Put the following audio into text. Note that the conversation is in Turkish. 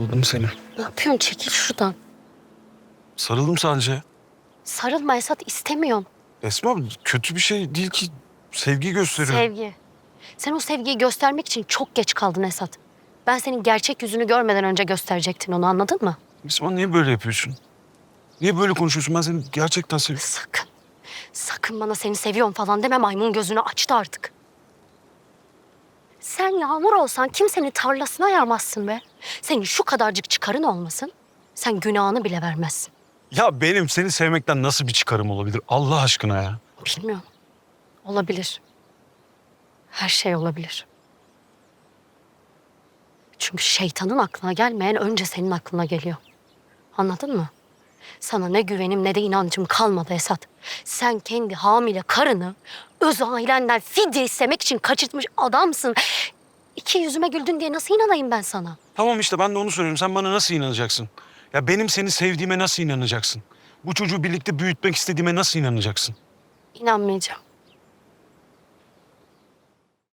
Buldum seni. Ne yapıyorsun? Çekil şuradan. Sarıldım sadece. Sarılma Esat istemiyorum. Esma kötü bir şey değil ki. Sevgi gösteriyor. Sevgi. Sen o sevgiyi göstermek için çok geç kaldın Esat. Ben senin gerçek yüzünü görmeden önce gösterecektin onu anladın mı? Esma niye böyle yapıyorsun? Niye böyle konuşuyorsun? Ben seni gerçekten seviyorum. Sakın. Sakın bana seni seviyorum falan deme maymun gözünü açtı artık. Sen yağmur olsan kimsenin tarlasına yağmazsın be. Senin şu kadarcık çıkarın olmasın. Sen günahını bile vermezsin. Ya benim seni sevmekten nasıl bir çıkarım olabilir? Allah aşkına ya. Bilmiyorum. Olabilir. Her şey olabilir. Çünkü şeytanın aklına gelmeyen önce senin aklına geliyor. Anladın mı? Sana ne güvenim ne de inancım kalmadı Esat. Sen kendi hamile karını öz ailenden fidye istemek için kaçırtmış adamsın. İki yüzüme güldün diye nasıl inanayım ben sana? Tamam işte ben de onu soruyorum. Sen bana nasıl inanacaksın? Ya benim seni sevdiğime nasıl inanacaksın? Bu çocuğu birlikte büyütmek istediğime nasıl inanacaksın? İnanmayacağım.